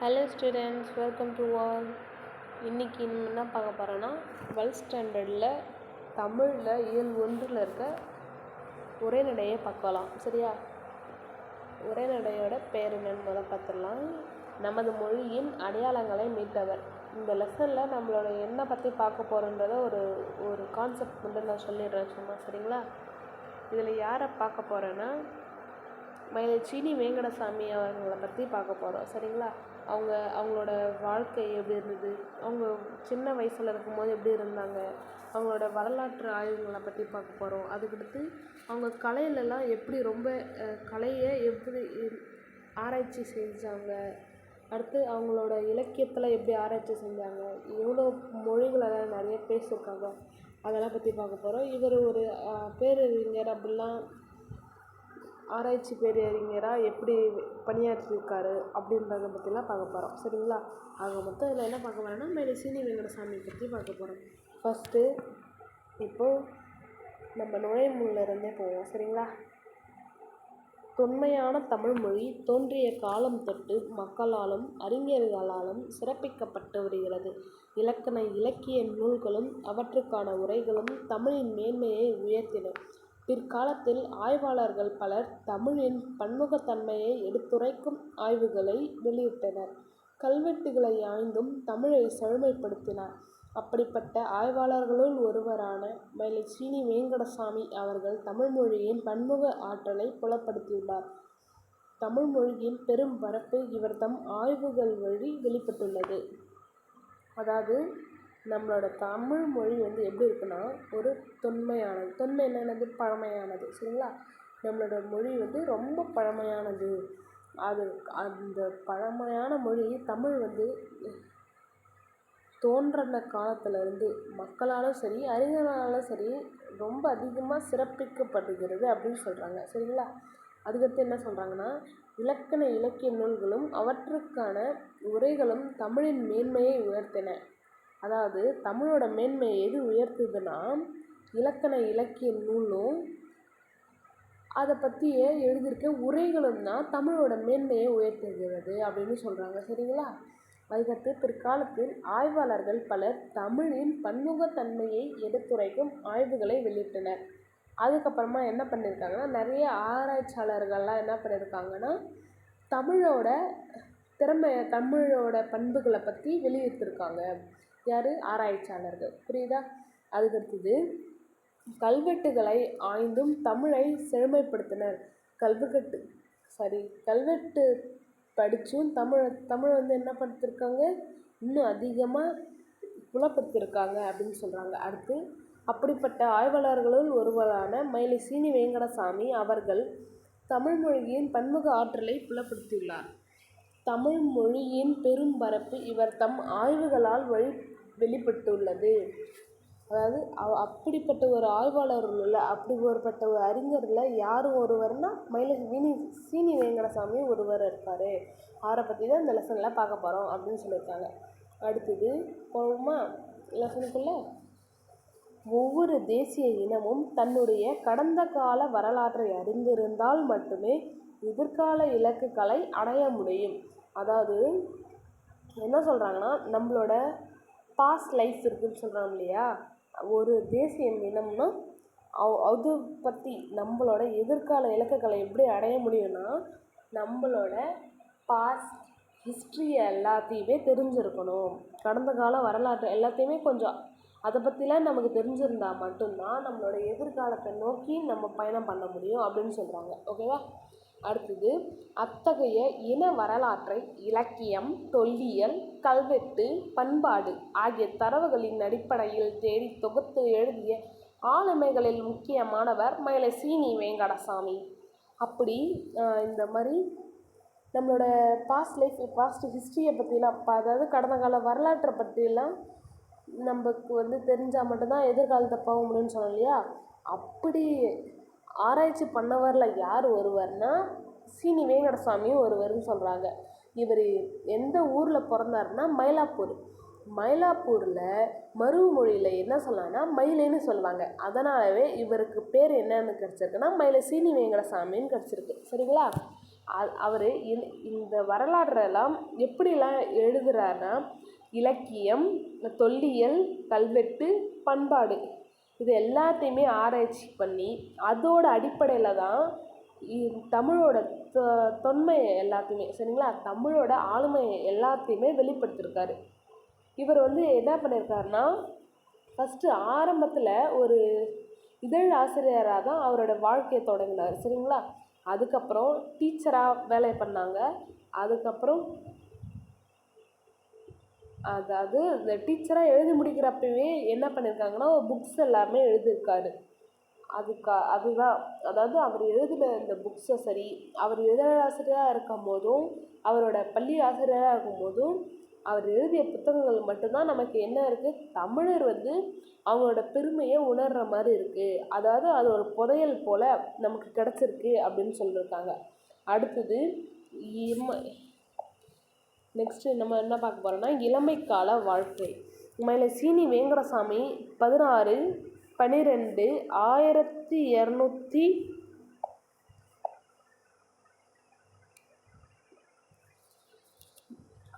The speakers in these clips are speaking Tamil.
Hello students welcome to all இன்றைக்கி என்ன பார்க்க போகிறோன்னா டுவெல்த் ஸ்டாண்டர்டில் தமிழில் இயல் ஒன்றில் இருக்க ஒரே நடையை பார்க்கலாம். சரியா? ஒரே நடையோட பேர் என்னன்னு முதல்ல பார்த்துடலாம். நமது மொழியின் அடையாளங்களை மீட்டவர். இந்த லெசனில் நம்மளோட என்ன பற்றி பார்க்க போகிறோன்றத ஒரு ஒரு கான்செப்ட் மட்டும் நான் சொல்லிடுறேன் சும்மா சரிங்களா? இதில் யாரை பார்க்க போகிறேன்னா மயிலை சீனி வேங்கடசாமி அவர்களை பற்றி பார்க்க போகிறோம் சரிங்களா? அவங்க அவங்களோட வாழ்க்கை எப்படி இருந்தது? அவங்க சின்ன வயசில் இருக்கும்போது எப்படி இருந்தாங்க? அவங்களோட வரலாற்று ஆய்வுகளை பற்றி பார்க்க போகிறோம் அதுக்கடுத்து அவங்க கலையிலலாம் எப்படி ரொம்ப கலையை எப்படி ஆராய்ச்சி செஞ்சாங்க? அடுத்து அவங்களோட இலக்கியத்தில் எப்படி ஆராய்ச்சி செஞ்சாங்க? எவ்வளோ மொழிகளெல்லாம் நிறைய பேசியிருக்காங்க. அதெல்லாம் பற்றி பார்க்க போகிறோம் இவர் ஒரு பேரறிஞர் அப்படிலாம் ஆராய்ச்சி பேரறிஞராக எப்படி பணியாற்றியிருக்காரு அப்படின்றத பற்றிலாம் பார்க்க போகிறோம் சரிங்களா? ஆக மொத்தம் இதில் என்ன பார்க்க போகிறோன்னா மேலே சீனி வெங்கடசாமி பற்றி பார்க்க போகிறோம் ஃபஸ்ட்டு இப்போது நம்ம நுழைமுள்ள இருந்தே போவோம். சரிங்களா? தொன்மையான தமிழ்மொழி தோன்றிய காலம் தொட்டு மக்களாலும் அறிஞர்களாலும் சிறப்பிக்கப்பட்டு வருகிறது இலக்கண இலக்கிய நூல்களும் அவற்றுக்கான உரைகளும் தமிழின் மேன்மையை உயர்த்தின பிற்காலத்தில் ஆய்வாளர்கள் பலர் தமிழின் பன்முகத்தன்மையை எடுத்துரைக்கும் ஆய்வுகளை வெளியிட்டனர். கல்வெட்டுகளை ஆய்ந்தும் தமிழை செழுமைப்படுத்தினார். அப்படிப்பட்ட ஆய்வாளர்களுள் ஒருவரான மயிலை சீனி வேங்கடசாமி அவர்கள் தமிழ்மொழியின் பன்முக ஆற்றலை புலப்படுத்தியுள்ளார். தமிழ் மொழியின் பெரும் பரப்பு இவர் தம் ஆய்வுகள் வழி வெளிப்பட்டுள்ளது. அதாவது நம்மளோட தமிழ் மொழி வந்து எப்படி இருக்குன்னா ஒரு தொன்மையானது. தொன்மை என்னது பழமையானது. சரிங்களா? நம்மளோட மொழி வந்து ரொம்ப பழமையானது. அது அந்த பழமையான மொழி தமிழ் வந்து தோன்றின காலத்துலேருந்து மக்களாலும் சரி அறிஞர்களாலும் சரி ரொம்ப அதிகமாக சிறப்பிக்கப்படுகிறது அப்படின்னு சொல்கிறாங்க சரிங்களா? அதுக்கடுத்து என்ன சொல்கிறாங்கன்னா இலக்கண இலக்கிய நூல்களும் அவற்றுக்கான உரைகளும் தமிழின் மேன்மையை உயர்த்தின அதாவது தமிழோட மேன்மையை எது உயர்த்துதுன்னா இலக்கண இலக்கிய நூலும். அதை பற்றிய எழுதியிருக்க உரைகளும் தான் தமிழோட மேன்மையை உயர்த்துகிறது அப்படின்னு சொல்கிறாங்க சரிங்களா? அதுக்கடுத்து பிற்காலத்தில் ஆய்வாளர்கள் பலர் தமிழின் பன்முகத்தன்மையை எடுத்துரைக்கும் ஆய்வுகளை வெளியிட்டனர். அதுக்கப்புறமா என்ன பண்ணியிருக்காங்கன்னா நிறைய ஆராய்ச்சியாளர்கள்லாம் என்ன பண்ணியிருக்காங்கன்னா தமிழோட திறமை தமிழோட பண்புகளை பற்றி வெளியிட்டிருக்காங்க. யார்? ஆராய்ச்சியாளர்கள். புரியுதா? அதுக்கடுத்தது கல்வெட்டுகளை ஆய்ந்தும் தமிழை செழுமைப்படுத்தினர். கல்வெட்டு சாரி கல்வெட்டு படித்தும் தமிழ் தமிழை வந்து என்ன படுத்திருக்காங்க? இன்னும் அதிகமாக புலப்படுத்தியிருக்காங்க அப்படின்னு சொல்கிறாங்க அடுத்து அப்படிப்பட்ட ஆய்வாளர்களுள் ஒருவரான மயிலை சீனி வேங்கடசாமி அவர்கள் தமிழ் மொழியின் பன்முக ஆற்றலை புலப்படுத்தியுள்ளார். தமிழ் மொழியின் பெரும் பரப்பு இவர் தம் ஆய்வுகளால் வழி வெளிப்பட்டுள்ளது. அதாவது அப்படிப்பட்ட ஒரு ஆய்வாளர் உள்ள அப்படி ஒருப்பட்ட ஒரு அறிஞரில் யார் ஒருவர்னா மயிலக வினி சீனி வேங்கடசாமி ஒருவர் இருக்கார் அவரை பற்றி தான் இந்த லெசனில் பார்க்க போகிறோம் அப்படின்னு சொல்லியிருக்காங்க. அடுத்தது போகுமா லெசனுக்குள்ளே ஒவ்வொரு தேசிய இனமும் தன்னுடைய கடந்த கால வரலாற்றை அறிந்திருந்தால் மட்டுமே எதிர்கால இலக்குகளை அடைய முடியும். அதாவது என்ன சொல்கிறாங்கன்னா நம்மளோட பாஸ்ட் லைஃப் இருக்குதுன்னு சொல்கிறாங்க இல்லையா? ஒரு தேசிய இனம்னா அவ்- அது பற்றி நம்மளோட எதிர்கால இலக்குகளை எப்படி அடைய முடியும்னா நம்மளோட பாஸ்ட் ஹிஸ்ட்ரி எல்லாத்தையுமே தெரிஞ்சிருக்கணும். கடந்த கால வரலாற்று எல்லாத்தையுமே கொஞ்சம் அதை பற்றிலாம் நமக்கு தெரிஞ்சிருந்தால் மட்டும்தான் நம்மளோட எதிர்காலத்தை நோக்கி நம்ம பயணம் பண்ண முடியும் அப்படின்னு சொல்கிறாங்க ஓகேவா அடுத்தது அத்தகைய இன வரலாற்றை இலக்கியம் தொல்லியல் கல்வெட்டு பண்பாடு ஆகிய தரவுகளின் அடிப்படையில் தேடி தொகுத்து எழுதிய ஆளுமைகளில் முக்கியமானவர் மயிலை சீனி வேங்கடசாமி. அப்படி இந்த மாதிரி நம்மளோட பாஸ்ட் லைஃப் பாஸ்ட் ஹிஸ்ட்ரியை பற்றிலாம் ப- அதாவது கடந்த கால வரலாற்றை பற்றிலாம் நமக்கு வந்து தெரிஞ்சால் மட்டும்தான் எதிர்காலத்தை போக முடியும்னு சொன்னோம் இல்லையா? அப்படி ஆராய்ச்சி பண்ணவரில் யார் ஒருவர்னா சீனி வேங்கடசாமி ஒருவர்னு சொல்கிறாங்க இவர் எந்த ஊரில் பிறந்தாருன்னா மயிலாப்பூர். மயிலாப்பூரில் மருவமொழியில் என்ன சொல்லலாம்னா மயிலைன்னு சொல்லுவாங்க. அதனாலவே இவருக்கு பேர் என்னன்னு கிடச்சிருக்குன்னா மயிலை சீனி வேங்கடசாமின்னு கிடச்சிருக்கு. சரிங்களா? அவர் இந்த வரலாற்றெல்லாம் எப்படிலாம் எழுதுறாருன்னா இலக்கியம் தொல்லியல் கல்வெட்டு பண்பாடு இது எல்லாத்தையுமே ஆராய்ச்சி பண்ணி அதோட அடிப்படையில் தான் தமிழோட தொ தொன்மை எல்லாத்தையுமே சரிங்களா? தமிழோட ஆளுமை எல்லாத்தையுமே வெளிப்படுத்தியிருக்காரு இவர் வந்து என்ன பண்ணியிருக்காருன்னா ஃபஸ்ட்டு ஆரம்பத்தில் ஒரு இதழ் ஆசிரியராக தான் அவரோட வாழ்க்கையை தொடங்கினார் சரிங்களா? அதுக்கப்புறம் டீச்சராக வேலை பண்ணாங்க. அதுக்கப்புறம் அதாவது இந்த டீச்சராக எழுதி முடிக்கிறப்பவே என்ன பண்ணியிருக்காங்கன்னா புக்ஸ் எல்லாமே எழுதியிருக்காரு. அதுக்கா அதுதான். அதாவது அவர் எழுதின இந்த புக்ஸை சரி அவர் இதழாசிரியராக இருக்கும் போதும் அவரோட பள்ளி ஆசிரியராக இருக்கும் போதும் அவர் எழுதிய புத்தகங்கள் மட்டும்தான் நமக்கு என்ன இருக்குது தமிழர் வந்து அவங்களோட பெருமையை உணர்கிற மாதிரி இருக்குது அதாவது அது ஒரு புதையல் போல் நமக்கு கிடச்சிருக்கு அப்படின்னு சொல்லியிருக்காங்க அடுத்தது இம்ம நெக்ஸ்ட்டு நம்ம என்ன பார்க்க போகிறோம்னா இளமைக்கால வாழ்க்கை. மேலே சீனி வேங்கடசாமி பதினாறு பன்னிரெண்டு ஆயிரத்தி இரநூத்தி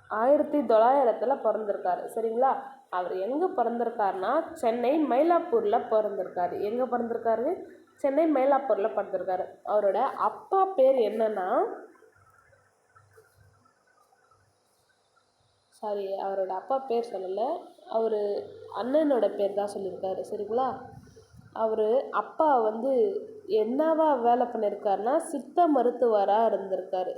ஆயிரத்தி தொள்ளாயிரத்தில் பிறந்திருக்காரு. சரிங்களா? அவர் எங்கே பிறந்திருக்காருனா சென்னை மயிலாப்பூரில் பிறந்திருக்காரு. எங்கே பிறந்திருக்காரு? சென்னை மயிலாப்பூரில் பிறந்திருக்காரு. அவரோட அப்பா பேர் என்னன்னா சாரி அவரோட அப்பா பேர் சொல்லலை. அவர் அண்ணனோட பேர் தான் சொல்லியிருக்காரு சரிங்களா? அவர் அப்பா வந்து என்னவா வேலை பண்ணியிருக்காருனா சித்த மருத்துவராக இருந்திருக்காரு.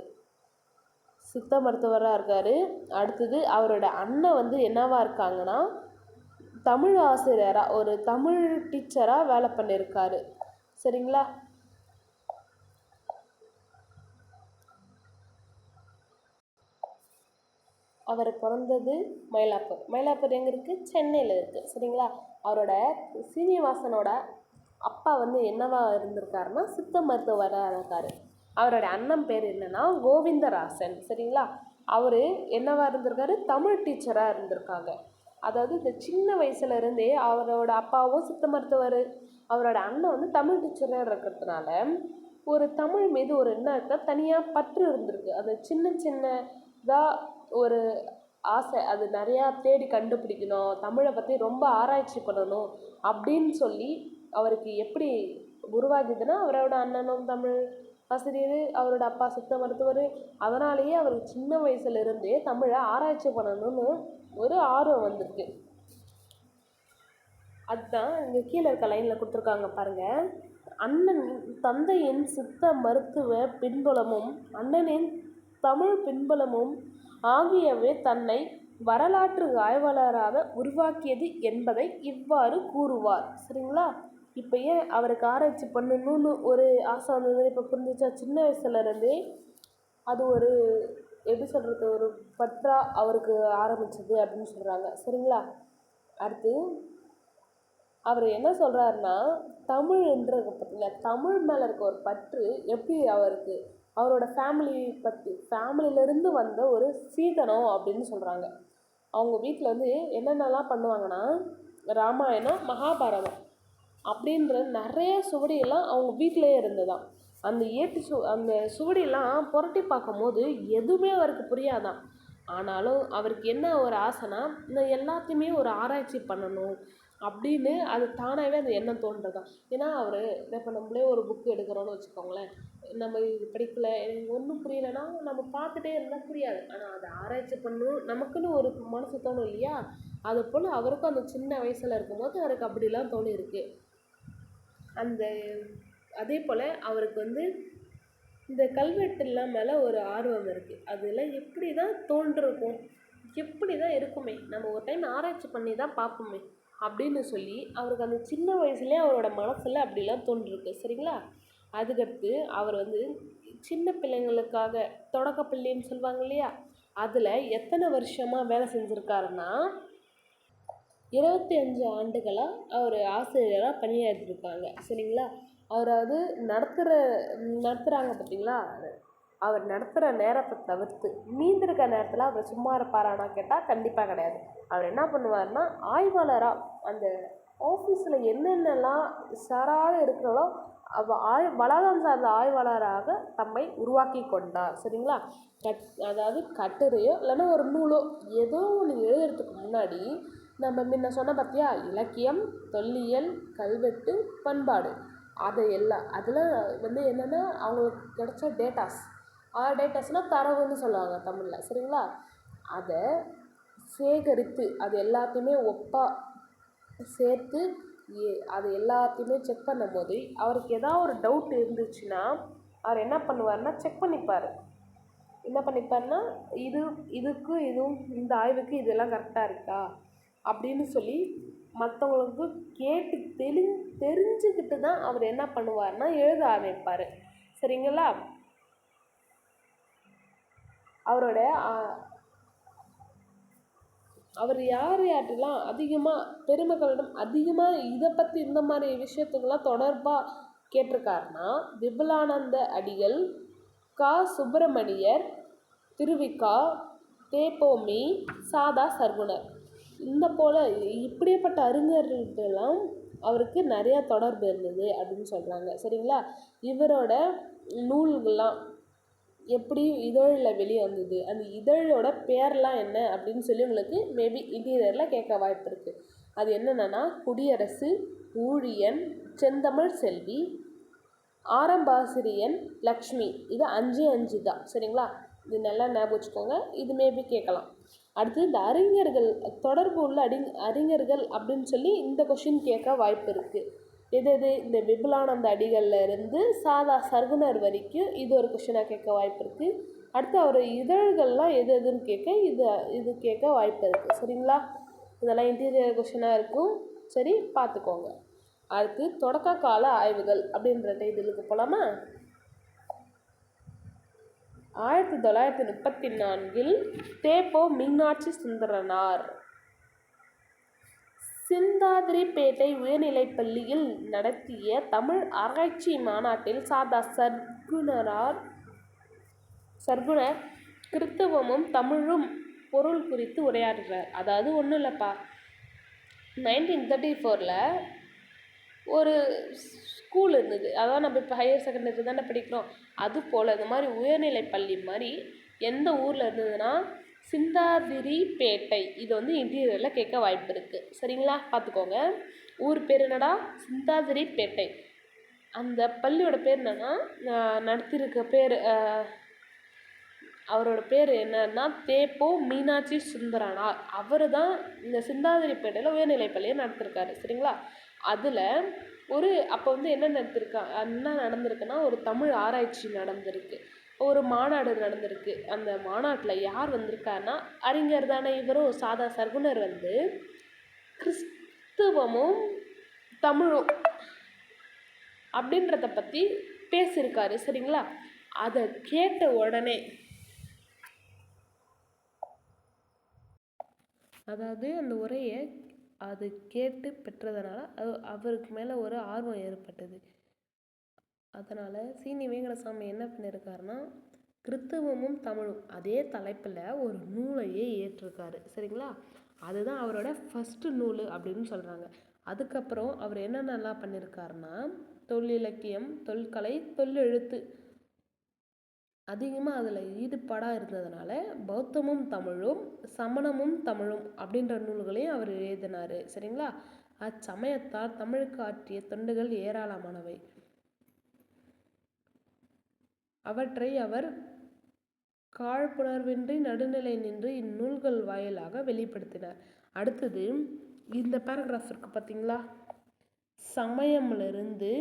சித்த மருத்துவராக இருக்கார். அடுத்தது அவரோட அண்ணன் வந்து என்னவா இருக்காங்கன்னா தமிழ் ஆசிரியராக ஒரு தமிழ் டீச்சராக வேலை பண்ணியிருக்காரு சரிங்களா? அவர் பிறந்தது மயிலாப்பூர். மயிலாப்பூர் எங்கே இருக்குது சென்னையில் இருக்குது சரிங்களா? அவரோட சீனிவாசனோட அப்பா வந்து என்னவா இருந்திருக்காருன்னா சித்த மருத்துவராக இருக்கார். அவரோட அண்ணன் பேர் என்னன்னா கோவிந்தராசன். சரிங்களா? அவர் என்னவா இருந்திருக்காரு? தமிழ் டீச்சராக இருந்திருக்காங்க. அதாவது இந்த சின்ன வயசுலேருந்தே அவரோட அப்பாவும் சித்த மருத்துவர். அவரோட அண்ணன் வந்து தமிழ் டீச்சராக இருக்கிறதுனால ஒரு தமிழ் மீது ஒரு என்ன இருக்குன்னா தனியாக பற்று இருந்திருக்கு. அது சின்ன சின்ன இதாக ஒரு ஆசை அது நிறையா தேடி கண்டுபிடிக்கணும் தமிழை பற்றி ரொம்ப ஆராய்ச்சி பண்ணணும் அப்படின்னு சொல்லி அவருக்கு எப்படி உருவாகுதுன்னா அவரோட அண்ணனும் தமிழ் ஆசிரியர் அவரோட அப்பா சித்த மருத்துவர் அதனாலேயே அவருக்கு சின்ன வயசுலேருந்தே தமிழை ஆராய்ச்சி பண்ணணும்னு ஒரு ஆர்வம் வந்திருக்கு. அதுதான் இங்கே கீழே இருக்க லைனில் கொடுத்துருக்காங்க பாருங்கள் அண்ணன் தந்தையின் சித்த மருத்துவ பின்புலமும் அண்ணனின் தமிழ் பின்புலமும் ஆகியவை தன்னை வரலாற்று ஆய்வாளராக உருவாக்கியது என்பதை இவ்வாறு கூறுவார். சரிங்களா? இப்போ ஏன் அவருக்கு ஆராய்ச்சி பண்ணணும்னு ஒரு ஆசை வந்தது இப்போ புரிஞ்சிச்சா? சின்ன வயசுலேருந்தே அது ஒரு எப்படி சொல்கிறது ஒரு பற்றா அவருக்கு ஆரம்பிச்சது அப்படின்னு சொல்கிறாங்க சரிங்களா? அடுத்து அவர் என்ன சொல்கிறாருன்னா தமிழ்ன்றது பார்த்தீங்களா தமிழ் மேலே இருக்க ஒரு பற்று எப்படி அவருக்கு அவரோட ஃபேமிலி பற்றி ஃபேமிலியிலேருந்து வந்த ஒரு சீதனம் அப்படின்னு சொல்கிறாங்க அவங்க வீட்டில் வந்து என்னென்னலாம் பண்ணுவாங்கன்னா ராமாயணம் மகாபாரதம் அப்படின்ற நிறைய சுவடியெல்லாம் அவங்க வீட்டிலேயே இருந்ததாம் அந்த ஏட்டு சு அந்த சுவடியெல்லாம் புரட்டி பார்க்கும்போது எதுவுமே அவருக்கு புரியாதான். ஆனாலும் அவருக்கு என்ன ஒரு ஆசைனா இந்த எல்லாத்தையுமே ஒரு ஆராய்ச்சி பண்ணணும் அப்படின்னு அது தானாகவே அந்த எண்ணம் தோன்றதான். ஏன்னா அவர் இப்போ நம்மளே ஒரு புக் எடுக்கிறோன்னு வச்சுக்கோங்களேன். நம்ம இது படிக்கல எனக்கு ஒன்றும் புரியலைன்னா நம்ம பார்த்துட்டே இருந்தால் புரியாது. ஆனால் அதை ஆராய்ச்சி பண்ணணும். நமக்குன்னு ஒரு மனசு தோணும் இல்லையா? அது போல் அவருக்கும் அந்த சின்ன வயசில் இருக்கும்போது அவருக்கு அப்படிலாம் தோணியிருக்கு. அந்த அதே போல் அவருக்கு வந்து இந்த கல்வெட்டுலாம் மேலே ஒரு ஆர்வம் இருக்குது அதெல்லாம் எப்படி தான் தோன்றிருக்கும்? எப்படி தான் இருக்குமே? நம்ம ஒரு டைம் ஆராய்ச்சி பண்ணி தான் பார்ப்போமே அப்படின்னு சொல்லி அவருக்கு அந்த சின்ன வயசுலேயே அவரோட மனசில் அப்படிலாம் தோன்றிருக்கு. சரிங்களா? அதுக்கடுத்து அவர் வந்து சின்ன பிள்ளைங்களுக்காக தொடக்கப்பள்ளின்னு சொல்லுவாங்க இல்லையா? அதில் எத்தனை வருஷமாக வேலை செஞ்சுருக்காருன்னா இருபத்தி அஞ்சு ஆண்டுகளாக அவர் ஆசிரியராக பணியாற்றிருக்காங்க. சரிங்களா? அவர் அது நடத்துகிற நடத்துகிறாங்க பார்த்தீங்களா அவர் நடத்துகிற நேரத்தை தவிர்த்து மீந்திருக்க நேரத்தில் அவர் சும்மா இருப்பாரானா கேட்டால் கண்டிப்பாக கிடையாது. அவர் என்ன பண்ணுவார்னா ஆய்வாளராக அந்த ஆஃபீஸில் என்னென்னலாம் சராத இருக்கிறதோ ஆழ் ஆய் வளாகம் சார்ந்த ஆய்வாளராக தம்மை உருவாக்கி கொண்டார். சரிங்களா? கட் அதாவது கட்டுரையோ இல்லைன்னா ஒரு நூலோ ஏதோ ஒன்று எழுதுறதுக்கு முன்னாடி நம்ம முன்ன சொன்ன பார்த்தியா இலக்கியம் தொல்லியல் கல்வெட்டு பண்பாடு. அதை எல்லாம் அதில் வந்து என்னென்னா அவங்களுக்கு கிடைச்ச டேட்டாஸ் ஆ டேட்டாஸ்னால் தரவுன்னு சொல்லுவாங்க தமிழில். சரிங்களா? அதை சேகரித்து அது எல்லாத்தையுமே ஒப்பாக சேர்த்து ஏ அது எல்லாத்தையுமே செக் பண்ணும்போது அவருக்கு ஏதாவது ஒரு டவுட் இருந்துச்சுன்னா அவர் என்ன பண்ணுவார்னா செக் பண்ணிப்பார். என்ன பண்ணிப்பார்னா இது இதுக்கு இதுவும் இந்த ஆய்வுக்கு இதெல்லாம் கரெக்டாக இருக்கா? அப்படின்னு சொல்லி மற்றவங்களுக்கு கேட்டு தெளி தெரிஞ்சுக்கிட்டு தான் அவர் என்ன பண்ணுவார்னா எழுத ஆரம்பிப்பார். சரிங்களா? அவரோட அவர் யார் யார்ட்டெல்லாம் அதிகமாக பெருமக்களிடம் அதிகமாக இதை பற்றி இந்த மாதிரி விஷயத்துக்கெல்லாம் தொடர்பாக கேட்டிருக்காருன்னா விபுலானந்த அடிகள் கா. சுப்பிரமணியர் திருவிக்கா தேப்போமி சாதா சர்க்குணர் இந்த போல் இப்படியேப்பட்ட அறிஞர்களெல்லாம் அவருக்கு நிறையா தொடர்பு இருந்தது அப்படின்னு சொல்கிறாங்க சரிங்களா? இவரோட நூல்கள்லாம் எப்படி இதழில் வெளியே வந்தது? அந்த இதழோட பேர்லாம் என்ன? அப்படின்னு சொல்லி உங்களுக்கு மேபி இன்டீரியரில் கேட்க வாய்ப்பு இருக்குது அது என்னென்னா குடியரசு ஊழியன் செந்தமிழ் செல்வி ஆரம்பாசிரியன் லக்ஷ்மி. இது அஞ்சு அஞ்சு தான். சரிங்களா? இது நல்லா ஞாபகம் வச்சுக்கோங்க. இது மேபி கேட்கலாம். அடுத்து இந்த அறிஞர்கள் தொடர்பு உள்ள அடி அறிஞர்கள் அப்படின்னு சொல்லி இந்த கொஷின் கேட்க வாய்ப்பு இருக்குது எது எது இந்த விபுலானந்த அடிகளில் இருந்து சாதா சர்க்குணர் வரைக்கும் இது ஒரு கொஷினாக கேட்க வாய்ப்பு இருக்குது அடுத்து அவர் இதழ்கள்லாம் எது எதுன்னு கேட்க இது இது கேட்க வாய்ப்பு இருக்குது சரிங்களா? இதெல்லாம் இன்டீரியர் கொஷினாக இருக்கும். சரி பார்த்துக்கோங்க. அடுத்து தொடக்க கால ஆய்வுகள் அப்படின்ற டைட்டிலுக்கு போகலாமா ஆயிரத்தி தொள்ளாயிரத்தி முப்பத்தி நான்கில் தேப்போ மீனாட்சி சுந்தரனார். சிந்தாதிரிப்பேட்டை உயர்நிலைப்பள்ளியில் நடத்திய தமிழ் ஆராய்ச்சி மாநாட்டில் சாதா சர்க்குணரார் சர்க்குணர் கிறித்துவமும் தமிழும் பொருள் குறித்து உரையாடுறார் அதாவது ஒன்றும் இல்லைப்பா. நைன்டீன் தேர்ட்டி ஃபோரில் ஒரு ஸ்கூல் இருந்தது. அதான் நம்ம இப்போ ஹையர் செகண்டரி தானே படிக்கிறோம். அது போல் இந்த மாதிரி உயர்நிலை பள்ளி மாதிரி எந்த ஊரில் இருந்ததுன்னா சிந்தாதிரிப்பேட்டை. இது வந்து இன்டீரியரில் கேட்க வாய்ப்பு இருக்குது சரிங்களா? பார்த்துக்கோங்க. ஊர் பேர் என்னடா? சிந்தாதிரிப்பேட்டை. அந்த பள்ளியோட பேர் என்னென்னா நடத்தியிருக்க பேர் அவரோட பேர் என்னன்னா தேப்போ மீனாட்சி சுந்தரனார். அவர் தான் இந்த சிந்தாதிரிப்பேட்டையில் உயர்நிலை பள்ளியை நடத்திருக்காரு. சரிங்களா? அதில் ஒரு அப்போ வந்து என்ன நடத்திருக்கா என்ன நடந்திருக்குன்னா ஒரு தமிழ் ஆராய்ச்சி நடந்திருக்கு. ஒரு மாநாடு நடந்திருக்கு. அந்த மாநாட்டில் யார் வந்திருக்காருன்னா அறிஞர் தானே இவரும் சாதா சர்க்குனர் வந்து கிறிஸ்துவமும் தமிழும் அப்படின்றத பற்றி பேசியிருக்காரு சரிங்களா? அதை கேட்ட உடனே அதாவது அந்த உரையை அது கேட்டு பெற்றதுனால அது அவருக்கு மேலே ஒரு ஆர்வம் ஏற்பட்டது. அதனால் சீனி வேங்கடசாமி என்ன பண்ணியிருக்காருன்னா கிறித்துவமும் தமிழும் அதே தலைப்பில் ஒரு நூலையே ஏற்றிருக்காரு. சரிங்களா? அதுதான் அவரோட ஃபஸ்ட்டு நூல் அப்படின்னு சொல்கிறாங்க அதுக்கப்புறம் அவர் என்னென்னலாம் பண்ணியிருக்காருன்னா தொல்லிலக்கியம் தொல்கலை தொல்லெழுத்து அதிகமாக அதில் ஈடுபாடாக இருந்ததுனால பௌத்தமும் தமிழும் சமணமும் தமிழும் அப்படின்ற நூல்களையும் அவர் எழுதினார். சரிங்களா? அச்சமயத்தால் தமிழுக்கு ஆற்றிய தொண்டுகள் ஏராளமானவை. அவற்றை அவர் காழ்ப்புணர்வின்றி நடுநிலை நின்று இந்நூல்கள் வாயிலாக வெளிப்படுத்தினார். அடுத்தது இந்த பேராகிராஃப் இருக்கு பார்த்தீங்களா சமயம்லிருந்து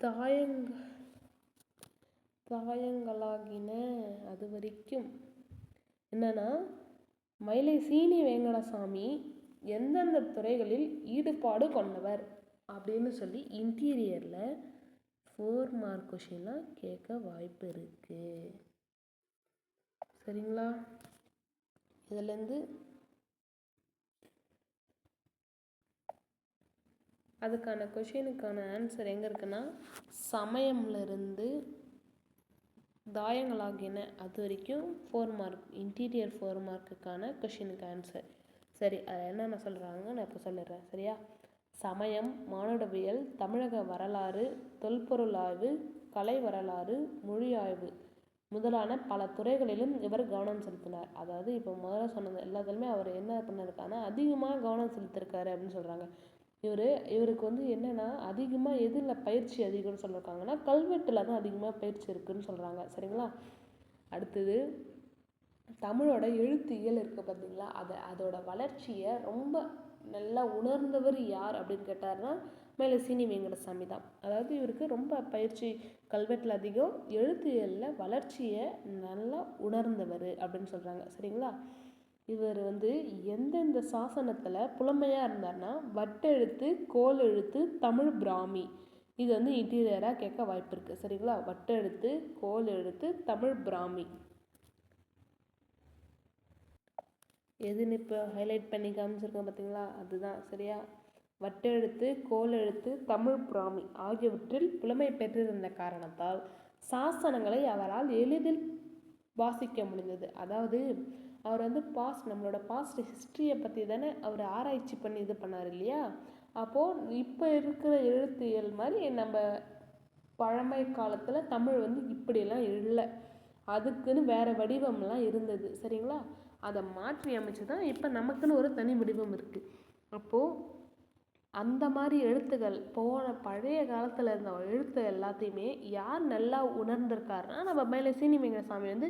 தாயங்க தாயங்களாகின அது வரைக்கும் என்னன்னா மயிலை சீனி வேங்கடசாமி எந்தெந்த துறைகளில் ஈடுபாடு கொண்டவர்? அப்படின்னு சொல்லி இன்டீரியரில் ஃபோர் மார்க் கொஷின்லாம் கேட்க வாய்ப்பு இருக்குது சரிங்களா? இதுலேருந்து அதுக்கான கொஷினுக்கான ஆன்சர் எங்கே இருக்குன்னா சமயம்லேருந்து தாயங்களாகின அது வரைக்கும் ஃபோர் மார்க் இன்டீரியர் ஃபோர் மார்க்குக்கான கொஷினுக்கு ஆன்சர் சரி அது என்னென்ன சொல்கிறாங்க நான் இப்போ சொல்லிடுறேன். சரியா? சமயம் மானுடவியல் தமிழக வரலாறு தொல்பொருள் ஆய்வு கலை வரலாறு மொழி ஆய்வு முதலான பல துறைகளிலும் இவர் கவனம் செலுத்தினார். அதாவது இப்போ முதல்ல சொன்னது எல்லாத்துலேயுமே அவர் என்ன பண்ணிருக்காருன்னா அதிகமாக கவனம் செலுத்திருக்காரு அப்படின்னு சொல்கிறாங்க இவர் இவருக்கு வந்து என்னென்னா அதிகமாக எதில் பயிற்சி அதிகம்னு சொல்லியிருக்காங்கன்னா கல்வெட்டில் தான் அதிகமாக பயிற்சி இருக்குதுன்னு சொல்கிறாங்க சரிங்களா? அடுத்தது தமிழோட எழுத்து இயல் இருக்குது பார்த்தீங்களா அதை அதோட வளர்ச்சியை ரொம்ப நல்லா உணர்ந்தவர் யார் அப்படின்னு கேட்டார்னா மேலே சீனி வெங்கடசாமி தான். அதாவது இவருக்கு ரொம்ப பயிற்சி கல்வெட்டில் அதிகம் எழுத்தியலில் வளர்ச்சியை நல்லா உணர்ந்தவர் அப்படின்னு சொல்கிறாங்க சரிங்களா? இவர் வந்து எந்தெந்த சாசனத்தில் புலமையாக இருந்தார்னா வட்டெழுத்து கோல் எழுத்து தமிழ் பிராமி. இது வந்து இன்டீரியராக கேட்க வாய்ப்பு இருக்குது சரிங்களா? வட்டெழுத்து கோல் எழுத்து தமிழ் பிராமி. எதுன்னு இப்போ ஹைலைட் பண்ணி காமிச்சிருக்கேன் பார்த்தீங்களா? அதுதான். சரியா? வட்டெழுத்து கோலெழுத்து தமிழ் புராமி ஆகியவற்றில் புலமை பெற்றிருந்த காரணத்தால் சாசனங்களை அவரால் எளிதில் வாசிக்க முடிந்தது. அதாவது அவர் வந்து பாஸ்ட் நம்மளோட பாஸ்ட் ஹிஸ்ட்ரியை பற்றி தானே அவர் ஆராய்ச்சி பண்ணி இது பண்ணார் இல்லையா? அப்போது இப்போ இருக்கிற எழுத்தியல் மாதிரி நம்ம பழமை காலத்தில் தமிழ் வந்து இப்படியெல்லாம் இல்லை. அதுக்குன்னு வேறு வடிவம்லாம் இருந்தது. சரிங்களா? அதை மாற்றி அமைச்சு தான் இப்போ நமக்குன்னு ஒரு தனி வடிவம் இருக்குது அப்போது அந்த மாதிரி எழுத்துகள் போன பழைய காலத்தில் இருந்த எழுத்து எல்லாத்தையுமே யார் நல்லா உணர்ந்திருக்காருன்னா நம்ம மேலே சீனி வெங்கடசாமி வந்து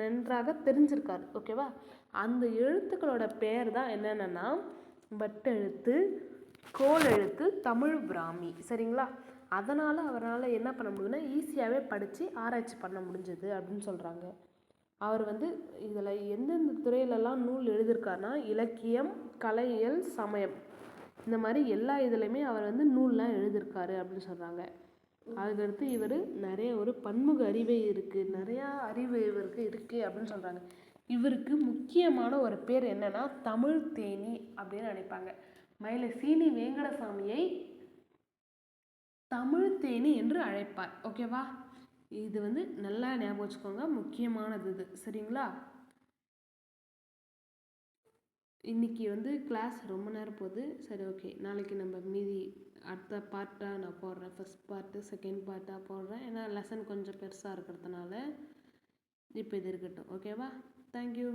நன்றாக தெரிஞ்சிருக்காரு. ஓகேவா அந்த எழுத்துக்களோட பேர் தான் என்னென்னா வட்டெழுத்து கோல் எழுத்து தமிழ் பிராமி. சரிங்களா? அதனால் அவரால் என்ன பண்ண முடியும்னா ஈஸியாகவே படித்து ஆராய்ச்சி பண்ண முடிஞ்சது அப்படின்னு சொல்கிறாங்க அவர் வந்து இதில் எந்தெந்த துறையிலலாம் நூல் எழுதியிருக்காருனா இலக்கியம் கலையியல் சமயம். இந்த மாதிரி எல்லா இதுலேயுமே அவர் வந்து நூல்லாம் எழுதியிருக்காரு அப்படின்னு சொல்கிறாங்க அதுக்கடுத்து இவர் நிறைய ஒரு பன்முக அறிவை இருக்குது நிறையா அறிவு இவருக்கு இருக்குது அப்படின்னு சொல்கிறாங்க இவருக்கு முக்கியமான ஒரு பேர் என்னென்னா தமிழ் தேனி அப்படின்னு நினைப்பாங்க. மயில சீனி வேங்கடசாமியை தமிழ் தேனி என்று அழைப்பார். ஓகேவா? இது வந்து நல்லா ஞாபகம் வச்சுக்கோங்க. முக்கியமானது இது. சரிங்களா? இன்றைக்கி வந்து கிளாஸ் ரொம்ப நேரம் போகுது. சரி ஓகே நாளைக்கு நம்ம மீதி அடுத்த பார்ட்டாக நான் போடுறேன். ஃபஸ்ட் பார்ட்டு செகண்ட் பார்ட்டாக போடுறேன். ஏன்னா லெசன் கொஞ்சம் பெருசாக இருக்கிறதுனால இப்போ இது இருக்கட்டும். ஓகேவா தேங்க்யூ